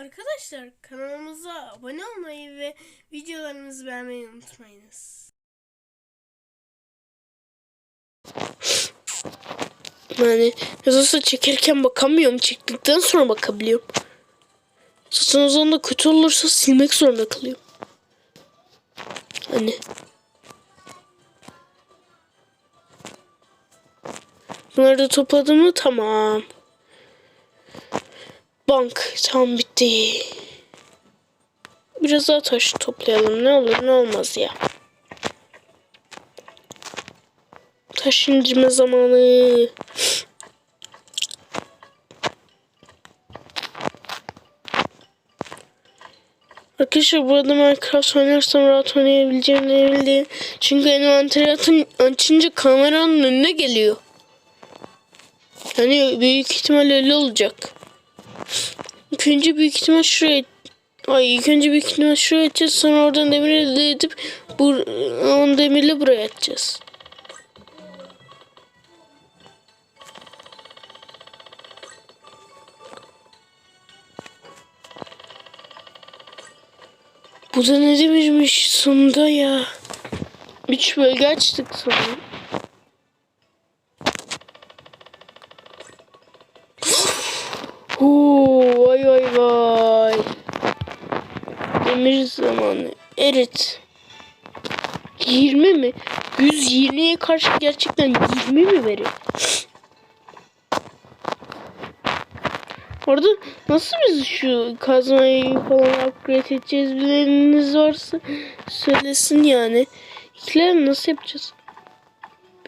Arkadaşlar kanalımıza abone olmayı ve videolarımızı beğenmeyi unutmayınız. Yani yazısı çekerken bakamıyorum. Çektikten sonra bakabiliyorum. Zaten o zaman da kötü olursa silmek zorunda kalıyorum. Hani. Bunları da topladım mı? Tamam. Bank. Tamam bitti. Biraz daha taş toplayalım. Ne olur ne olmaz ya. Taş indirme zamanı. Arkadaşlar bu arada Minecraft oynarsam rahat oynayabileceğim emin değilim. Çünkü envanteri atın, açınca kameranın önüne geliyor. Yani büyük ihtimal öyle olacak. İlk önce büyük ihtimal şuraya Ay ilk önce büyük ihtimal şuraya atacağız sonra oradan demir elde edip bu on demirle buraya atacağız. Bu da ne demirmiş sonunda ya. Üç bölge açtık sanırım. Demir zamanı. Evet. 20 mi? 120'ye karşı gerçekten 20 mi veriyor? Orada nasıl biz şu kazmayı falan upgrade edeceğiz bileniniz varsa söylesin yani. İkiler nasıl yapacağız?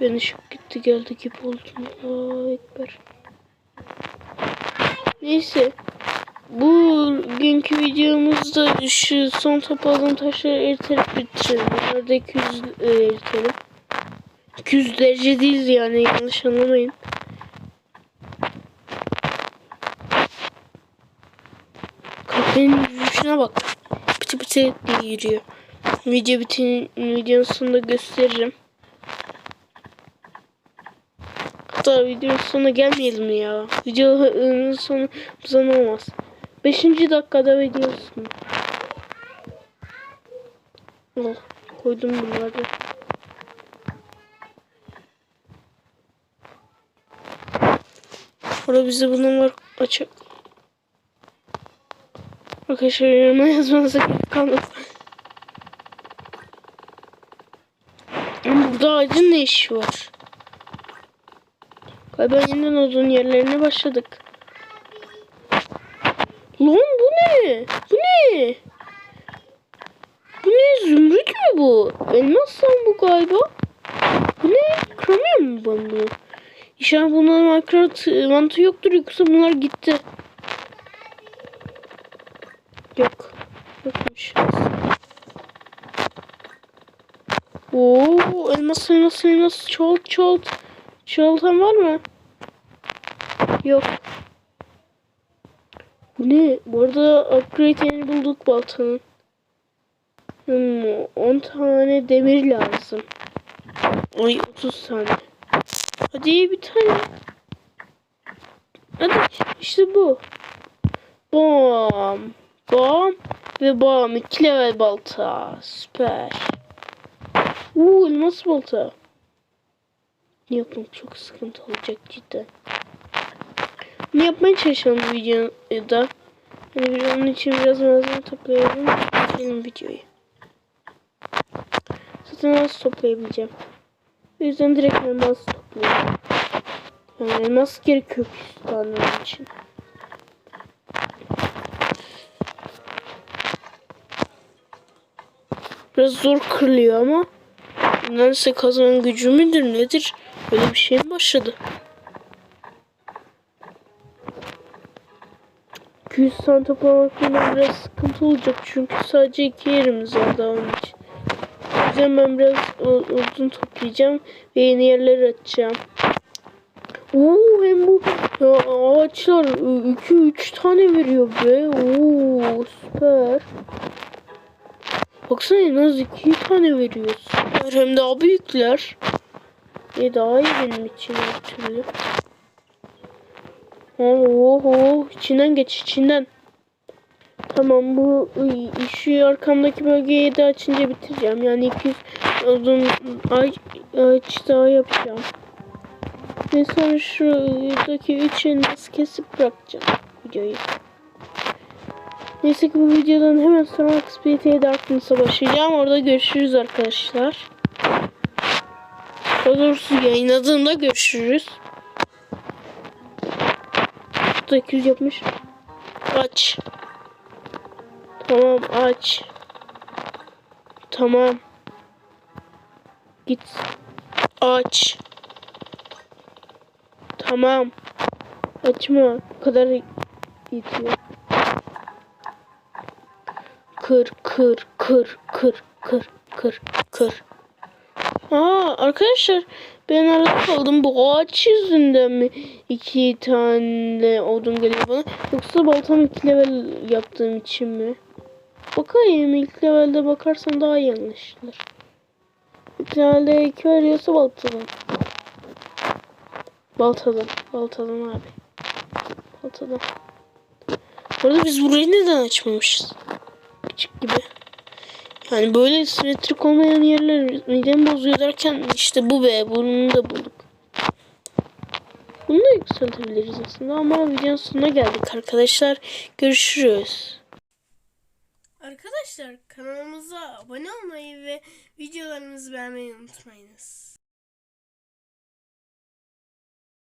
Ben ışık gitti geldi gibi oldum. Aa, ekber. Neyse. Bugünkü videomuzda şu son topladığım taşları eriterek bitirelim. Bunları 200 e, eritelim. 200 derece değil yani yanlış anlamayın. Kahvenin yürüyüşüne bak. Piti piti diye yürüyor. Video bitin videonun sonunda gösteririm. Hatta videonun sonuna gelmeyelim ya. Videonun sonu uzun olmaz. Beşinci dakikada sonu. Oh, koydum bunları. Orada bize bunlar açık. Arkadaşlar yoruma yazmanıza gerek kalmadı. Burada ağacın ne işi var? Galiba yeniden odun yerlerine başladık. Lan bu Bu ne? Bu ne? Zümrüt mü bu? Elmas lan bu galiba. Bu ne? Kıramıyor mu ben bunu? İnşallah bunların Minecraft mantığı yoktur yoksa bunlar gitti. Yok. Yokmuş. Oo, elmas elmas elmas çoğalt çoğalt. Çoğaltan var mı? Yok. Bu ne? Bu arada upgrade bulduk baltanın. Hmm, 10 tane demir lazım. Ay 30 tane. Hadi bir tane. Hadi işte bu. Bam. Bam. Ve bam. 2 level balta. Süper. Uuu elmas balta. Ne yapmak çok sıkıntı olacak cidden. Ne yapmaya çalışalım bu videoda. Hani bir onun için biraz malzeme toplayalım. Bitirelim videoyu. Zaten az toplayabileceğim. O yüzden direkt elmas toplayayım. Yani elmas gerekiyor pistanın için. Biraz zor kırılıyor ama Nedense kazanın gücü müdür nedir? Böyle bir şey mi başladı? 200 tane toplamak benim biraz sıkıntı olacak çünkü sadece iki yerimiz var daha onun için. O yüzden ben biraz odun toplayacağım ve yeni yerler açacağım. Oo hem bu ağaçlar 2-3 tane veriyor be. Oo süper. Baksana en az iki tane veriyoruz. Hem daha büyükler. E daha iyi benim için her türlü. Oo, içinden geç içinden. Tamam bu şu arkamdaki bölgeyi de açınca bitireceğim. Yani 200 odun ağaç, ağaç daha yapacağım. Ve sonra şuradaki üç elmas kesip bırakacağım videoyu. Neyse ki bu videodan hemen sonra XPT Darkness'a başlayacağım. Orada görüşürüz arkadaşlar. Daha doğrusu yayınladığımda görüşürüz. Da 200 yapmış. Aç. Tamam aç. Tamam. Git. Aç. Tamam. Açma. Bu kadar yetiyor. Kır kır kır kır kır kır kır. Aa arkadaşlar ben arada kaldım bu ağaç yüzünden mi iki tane odun geliyor bana yoksa baltam iki level yaptığım için mi? Bakayım ilk levelde bakarsan daha iyi anlaşılır. İlk levelde iki veriyorsa baltadan. Baltadan. Baltadan abi. Baltadan. Orada biz burayı neden açmamışız? Küçük gibi. Yani böyle simetrik olmayan yerler midemi bozuyor derken işte bu be bunu da bulduk. Bunu da yükseltebiliriz aslında ama videonun sonuna geldik arkadaşlar. Görüşürüz. Arkadaşlar kanalımıza abone olmayı ve videolarımızı beğenmeyi unutmayınız.